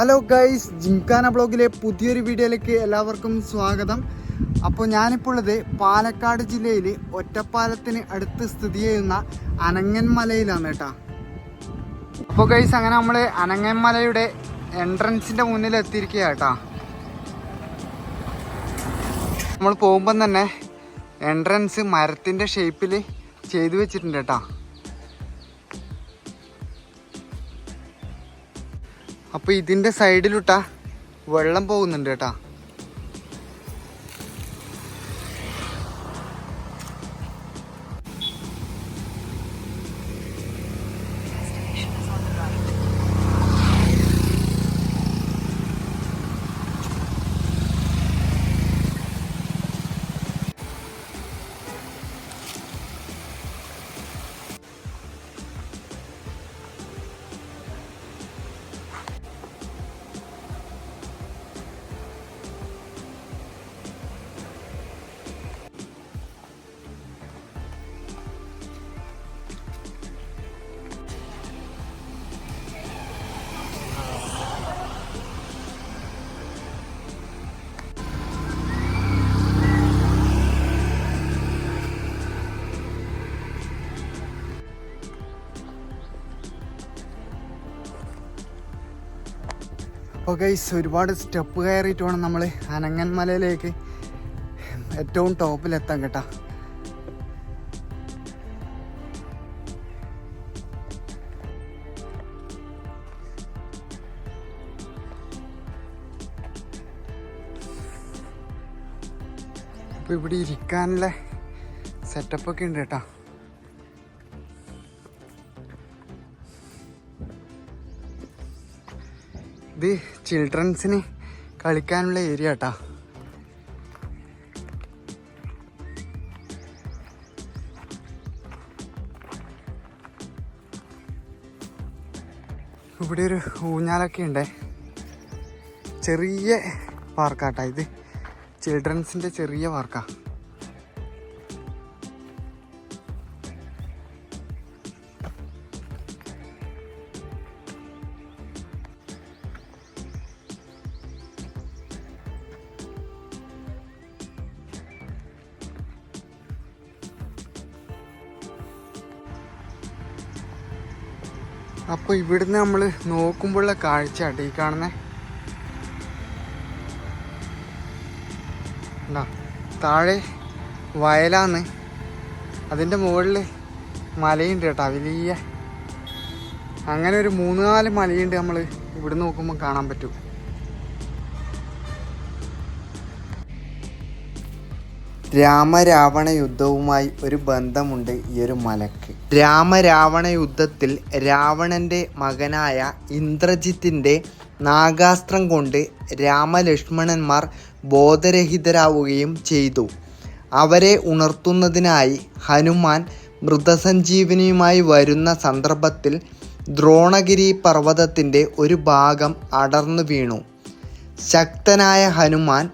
Hello guys gymkhana ബ്ലോഗിലെ പുതിയൊരു വീഡിയോയിലേക്ക് എല്ലാവർക്കും സ്വാഗതം. അപ്പോൾ ഞാനിപ്പോൾ ഉള്ളത് പാലക്കാട് ജില്ലയിൽ ഒറ്റപ്പാലത്തിന് അടുത്ത് സ്ഥിതി ചെയ്യുന്ന അനങ്ങൻമലയിലാണ് കേട്ടോ. അപ്പോൾ ഗൈസ് അങ്ങനെ നമ്മൾ അനങ്ങൻമലയുടെ എൻട്രൻസിന്റെ മുന്നിൽ എത്തിയിരിക്കുക കേട്ടോ. നമ്മൾ പോകുമ്പം തന്നെ എൻട്രൻസ് മരത്തിന്റെ ഷേപ്പിൽ ചെയ്തു വെച്ചിട്ടുണ്ട് കേട്ടോ. അപ്പോൾ ഇതിന്റെ സൈഡിലുട്ടാ വെള്ളം പോകുന്നുണ്ട് കേട്ടാ. അപ്പോൾ ഗൈസ് ഒരുപാട് സ്റ്റെപ്പ് കയറിയിട്ട് വേണം നമ്മൾ അനങ്ങൻ മലയിലേക്ക് ഏറ്റവും ടോപ്പിലെത്താൻ കേട്ടാ. അപ്പോൾ ഇവിടെ ഇരിക്കാനുള്ള സെറ്റപ്പൊക്കെ ഉണ്ട് കേട്ടോ. ചിൽഡ്രൻസിന് കളിക്കാനുള്ള ഏരിയ കേട്ടാ ഇവിടെ ഒരു ഊഞ്ഞാലൊക്കെ ഉണ്ട് ചെറിയ പാർക്കാട്ടാ ഇത്. ചിൽഡ്രൻസിന്റെ ചെറിയ പാർക്കാ അപ്പോൾ ഇവിടുന്ന് നമ്മൾ നോക്കുമ്പോഴുള്ള കാഴ്ച കേട്ടോ ഈ കാണുന്നേ. ഉണ്ടോ താഴെ വയലാന്ന്. അതിന്റെ മുകളിൽ മലയുണ്ട് കേട്ടോ വലിയ. അങ്ങനെ ഒരു മൂന്ന് നാല് മലയുണ്ട് നമ്മൾ ഇവിടെ നോക്കുമ്പോൾ കാണാൻ പറ്റും. രാമരാവണ യുദ്ധവുമായി ഒരു ബന്ധമുണ്ട് ഈ ഒരു മലക്ക്. രാമരാവണ യുദ്ധത്തിൽ രാവണന്റെ മകനായ ഇന്ദ്രജിത്തിന്റെ നാഗാസ്ത്രം കൊണ്ട് രാമലക്ഷ്മണന്മാർ ബോധരഹിതരാവുകയും ചെയ്തു. അവരെ ഉണർത്തുന്നതിനായി ഹനുമാൻ മൃതസഞ്ജീവനിയുമായി വരുന്ന സന്ദർഭത്തിൽ ദ്രോണഗിരി പർവതത്തിന്റെ ഒരു ഭാഗം അടർന്നു വീണു. ശക്തനായ ഹനുമാൻ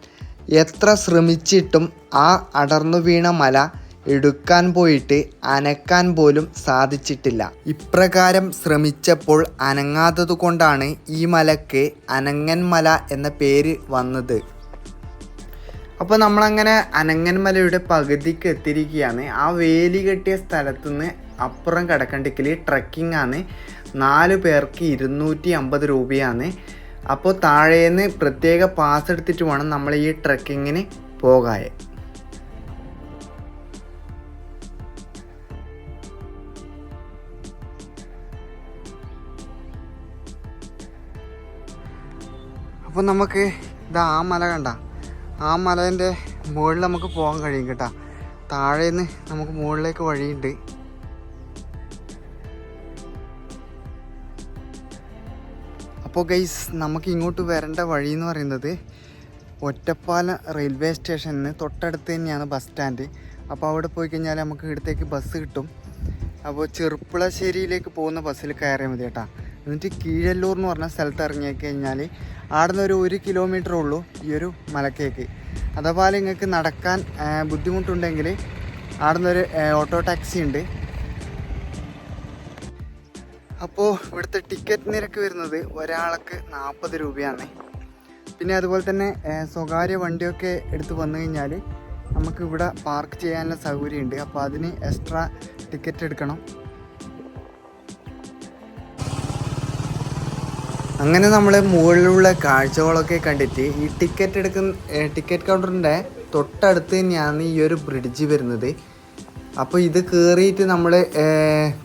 എത്ര ശ്രമിച്ചിട്ടും ആ അടർന്നു വീണ മല എടുക്കാൻ പോയിട്ട് അനക്കാൻ പോലും സാധിച്ചിട്ടില്ല. ഇപ്രകാരം ശ്രമിച്ചപ്പോൾ അനങ്ങാത്തതുകൊണ്ടാണ് ഈ മലക്ക് അനങ്ങൻ മല എന്ന പേര് വന്നത്. അപ്പോൾ നമ്മളങ്ങനെ അനങ്ങൻമലയുടെ പകുതിക്ക് എത്തിയിരിക്കുകയാണ്. ആ വേലി കെട്ടിയ സ്ഥലത്തു നിന്ന് അപ്പുറം കിടക്കണ്ടെങ്കിൽ ട്രക്കിംഗ് ആണ് നാല് പേർക്ക് ഇരുന്നൂറ്റി അമ്പത് രൂപയാണ്. അപ്പോൾ താഴേന്ന് പ്രത്യേക പാസ് എടുത്തിട്ട് വേണം നമ്മൾ ഈ ട്രക്കിങ്ങിന് പോകാൻ. അപ്പോൾ നമുക്ക് ഇത് ആ മല കണ്ട. ആ മലേന്റെ മുകളിൽ നമുക്ക് പോകാൻ കഴിയും കേട്ടോ. താഴേന്ന് നമുക്ക് മുകളിലേക്ക് വഴിയുണ്ട്. അപ്പോൾ ഗൈസ് നമുക്ക് ഇങ്ങോട്ട് വരേണ്ട വഴി എന്ന് പറയുന്നത് ഒറ്റപ്പാലം റെയിൽവേ സ്റ്റേഷനിൽ തൊട്ടടുത്ത് തന്നെയാണ് ബസ് സ്റ്റാൻഡ് അപ്പോൾ അവിടെ പോയി കഴിഞ്ഞാൽ നമുക്ക് ഇവിടത്തേക്ക് ബസ് കിട്ടും. അപ്പോൾ ചെറുപ്പുളശ്ശേരിയിലേക്ക് പോകുന്ന ബസ്സിൽ കയറിയാൽ മതി കേട്ടോ. എന്നിട്ട് കീഴല്ലൂർ എന്ന് പറഞ്ഞ സ്ഥലത്ത് ഇറങ്ങി കഴിഞ്ഞാൽ അവിടെ നിന്ന് ഒരു ഒരു കിലോമീറ്റർ ഉള്ളൂ ഈ ഒരു മലക്കേക്ക്. അതേപോലെ നിങ്ങൾക്ക് നടക്കാൻ ബുദ്ധിമുട്ടുണ്ടെങ്കിൽ അവിടെ നിന്നൊരു ഓട്ടോ ടാക്സി ഉണ്ട്. അപ്പോൾ ഇവിടുത്തെ ടിക്കറ്റ് നിരക്ക് വരുന്നത് ഒരാൾക്ക് നാൽപ്പത് രൂപയാണ്. പിന്നെ അതുപോലെ തന്നെ സ്വകാര്യ വണ്ടിയൊക്കെ എടുത്ത് വന്നു കഴിഞ്ഞാൽ നമുക്ക് ഇവിടെ പാർക്ക് ചെയ്യാനുള്ള സൗകര്യമുണ്ട്. അപ്പോൾ അതിന് എക്സ്ട്രാ ടിക്കറ്റ് എടുക്കണം. അങ്ങനെ നമ്മൾ മുകളിലുള്ള കാഴ്ചകളൊക്കെ കണ്ടിട്ട് ഈ ടിക്കറ്റ് എടുക്കുന്ന ടിക്കറ്റ് കൗണ്ടറിന്റെ തൊട്ടടുത്ത് തന്നെയാണ് ഈ ഒരു ബ്രിഡ്ജ് വരുന്നത്. അപ്പോൾ ഇത് കയറിയിട്ട് നമ്മൾ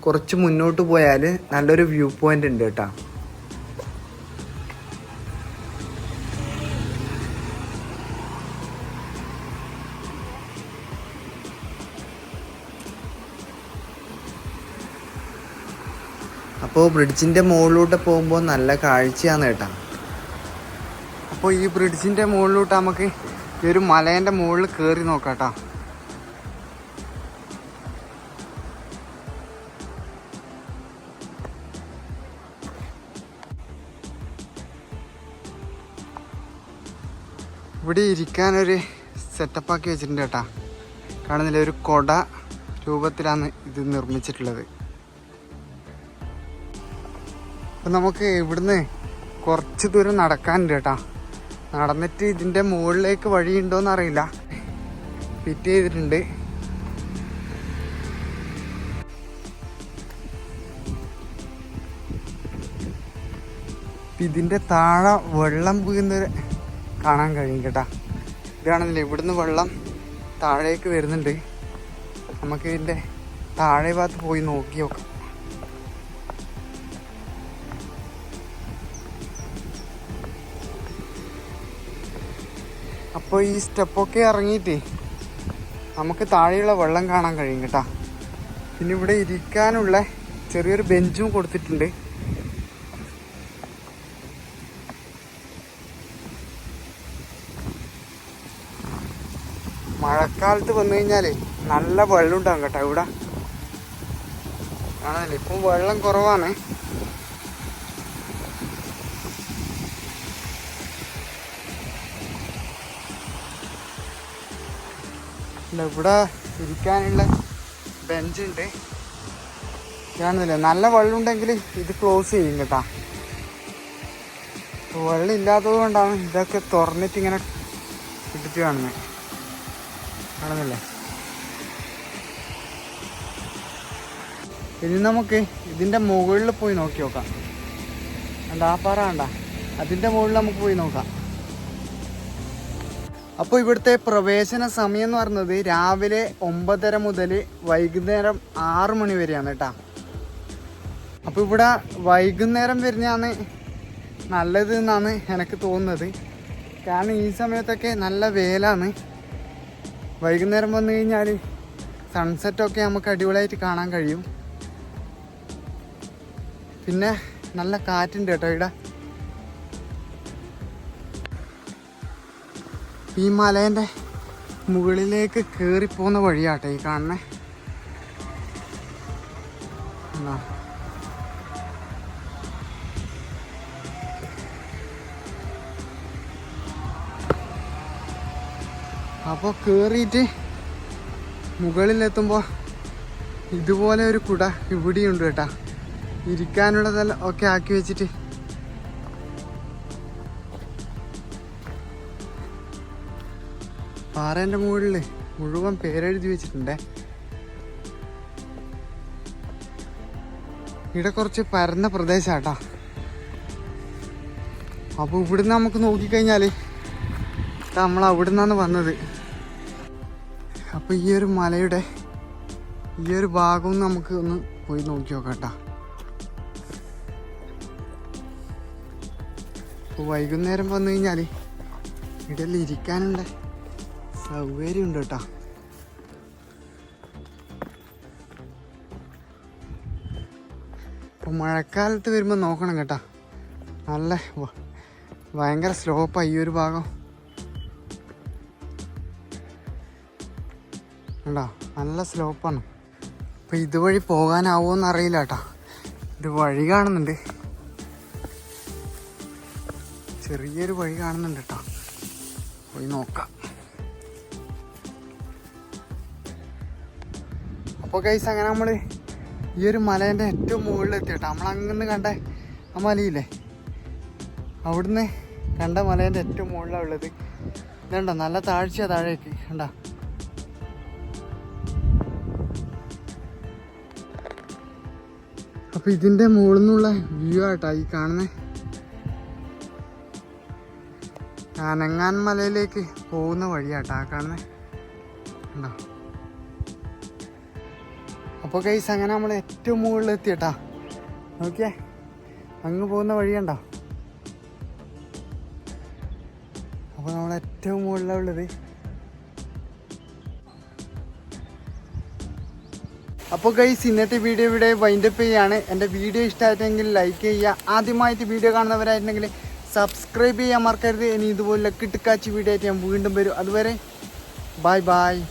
കുറച്ച് മുന്നോട്ട് പോയാൽ നല്ലൊരു വ്യൂ പോയിന്റ് ഉണ്ട് കേട്ടോ. അപ്പോൾ ബ്രിഡ്ജിന്റെ മുകളിലോട്ട് പോകുമ്പോൾ നല്ല കാഴ്ചയാണ് കേട്ടോ. അപ്പോൾ ഈ ബ്രിഡ്ജിന്റെ മുകളിലോട്ട് നമുക്ക് ഈ ഒരു മലേന്റെ മുകളിൽ കയറി നോക്കാം കേട്ടോ ഇവിടെ ഇരിക്കാനൊരു സെറ്റപ്പാക്കി വെച്ചിട്ടുണ്ട് കേട്ടാ. കാണുന്നില്ല? ഒരു കൊട രൂപത്തിലാണ് ഇത് നിർമ്മിച്ചിട്ടുള്ളത്. അപ്പം നമുക്ക് ഇവിടുന്ന് കുറച്ച് ദൂരം നടക്കാനുണ്ട് കേട്ടാ. നടന്നിട്ട് ഇതിന്റെ മുകളിലേക്ക് വഴിയുണ്ടോയെന്ന് അറിയില്ല. ഫിറ്റ് ചെയ്തിട്ടുണ്ട്. ഇതിന്റെ താഴെ വെള്ളം വീഴുന്നത് കാണാൻ കഴിയും കേട്ടാ. ഇതാണെന്നില്ല ഇവിടുന്ന് വെള്ളം താഴേക്ക് വരുന്നുണ്ട്. നമുക്ക് ഇതിന്റെ താഴെ ഭാഗത്ത് പോയി നോക്കി നോക്കാം. അപ്പോൾ ഈ സ്റ്റെപ്പൊക്കെ ഇറങ്ങിയിട്ട് നമുക്ക് താഴെയുള്ള വെള്ളം കാണാൻ കഴിയും കേട്ടാ. പിന്നെ ഇവിടെ ഇരിക്കാനുള്ള ചെറിയൊരു ബെഞ്ചും കൊടുത്തിട്ടുണ്ട്. മഴക്കാലത്ത് വന്നു കഴിഞ്ഞാലേ നല്ല വെള്ളം ഉണ്ടാകും കേട്ടോ ഇവിടെ. ആണല്ലേ? ഇപ്പം വെള്ളം കുറവാണ്. ഇവിടെ ഇരിക്കാനുള്ള ബെഞ്ച് ഉണ്ട്. കാണുന്നില്ല നല്ല വെള്ളം ഉണ്ടെങ്കിൽ ഇത് ക്ലോസ് ചെയ്യും കേട്ടാ. വെള്ളം ഇല്ലാത്തത് കൊണ്ടാണ് ഇതൊക്കെ തുറന്നിട്ട് ഇങ്ങനെ ഇട്ടിട്ട് കാണുന്നത്. കാണുന്നില്ലേ? ഇനി നമുക്ക് ഇതിന്റെ മുകളിൽ പോയി നോക്കി നോക്കാം. കണ്ട? ആ പാറ കണ്ട? അതിന്റെ മുകളിൽ നമുക്ക് പോയി നോക്കാം. അപ്പോൾ ഇവിടുത്തെ പ്രവേശന സമയം എന്ന് പറയുന്നത് രാവിലെ ഒമ്പതര മുതൽ വൈകുന്നേരം ആറ് മണി വരെയാണ് കേട്ടോ. അപ്പോൾ ഇവിടെ വൈകുന്നേരം വരുന്നതാണ് നല്ലത് എന്നാണ് എനിക്ക് തോന്നുന്നത്. കാരണം ഈ സമയത്തൊക്കെ നല്ല വേലാണ്. വൈകുന്നേരം വന്നു കഴിഞ്ഞാൽ സൺസെറ്റൊക്കെ നമുക്ക് അടിപൊളിയായിട്ട് കാണാൻ കഴിയും. പിന്നെ നല്ല കാറ്റുണ്ട് കേട്ടോ ഇവിടെ. ഈ മലേന്റെ മുകളിലേക്ക് കയറിപ്പോകുന്ന വഴിയാട്ടെ ഈ കാണുന്നേ. എന്നാ അപ്പോൾ കയറിയിട്ട് മുകളിലെത്തുമ്പോൾ ഇതുപോലെ ഒരു കുട ഇവിടെയുണ്ട് കേട്ടാ. ഇരിക്കാനുള്ളതെല്ലാം ഒക്കെ ആക്കി വെച്ചിട്ട്. പാറേന്റെ മുകളിൽ മുഴുവൻ പേരെഴുതി വെച്ചിട്ടുണ്ട്. ഇവിടെ കുറച്ച് പരന്ന പ്രദേശാട്ടാ. അപ്പോൾ ഇവിടുന്ന് നമുക്ക് നോക്കിക്കഴിഞ്ഞാൽ നമ്മൾ അവിടുന്നാണ് വന്നത്. അപ്പോൾ ഈ ഒരു മലയുടെ ഈ ഒരു ഭാഗം നമുക്ക് ഒന്ന് പോയി നോക്കി നോക്കാം അപ്പോൾ വൈകുന്നേരം വന്നു കഴിഞ്ഞാൽ ഇവിടെ ഇരിക്കാനുള്ള സൗകര്യമുണ്ട് കേട്ടോ. അപ്പോൾ മഴക്കാലത്ത് വരുമ്പോൾ നോക്കണം കേട്ടോ. നല്ല ഭയങ്കര സ്ലോപ്പാണ് ഈ ഒരു ഭാഗം. കണ്ടോ നല്ല സ്ലോപ്പാണ്. അപ്പോൾ ഇതുവഴി പോകാനാവുമോന്ന് അറിയില്ല കേട്ടോ ഒരു വഴി കാണുന്നുണ്ട്. ചെറിയൊരു വഴി കാണുന്നുണ്ട് കേട്ടോ പോയി നോക്കാം. അപ്പോൾ കൈസ് അങ്ങനെ നമ്മൾ ഈ ഒരു മലേന്റെ ഏറ്റവും മുകളിൽ നമ്മൾ അങ്ങനെ കണ്ട ആ മലയില്ലേ? അവിടുന്ന് കണ്ട മലേന്റെ ഏറ്റവും മുകളിലാണ് ഉള്ളത്. ഇതുണ്ടോ നല്ല താഴ്ച താഴേക്ക്. കണ്ട? അപ്പൊ ഇതിന്റെ മുകളിൽ നിന്നുള്ള വ്യൂ ആട്ടാ ഈ കാണുന്നത് ആനങ്ങാൻ മലയിലേക്ക് പോകുന്ന വഴിയാട്ടാ അപ്പൊ ഉണ്ടോ അപ്പോൾ കൈസ് അങ്ങനെ നമ്മൾ ഏറ്റവും മുകളിൽ എത്തിയട്ടാ. നോക്കിയേ? അങ്ങ് പോകുന്ന വഴി കണ്ടോ? അപ്പോൾ നമ്മൾ ഏറ്റവും മുകളിലാണ് അപ്പോൾ ഗൈസ് ഇന്നത്തെ വീഡിയോ ഇവിടെ വൈൻഡപ്പ് ചെയ്യാണ്. എന്റെ വീഡിയോ ഇഷ്ടമായിട്ടെങ്കിൽ ലൈക്ക് ചെയ്യുക. ആദ്യമായിട്ട് വീഡിയോ കാണുന്നവരായിട്ടുണ്ടെങ്കിൽ സബ്സ്ക്രൈബ് ചെയ്യാൻ മറക്കരുത്. ഇനി ഇതുപോലെ കിട്ടുക്കാച്ചി വീഡിയോ ആയിട്ട് ഞാൻ വീണ്ടും വരും. അതുവരെ ബായ് ബായ്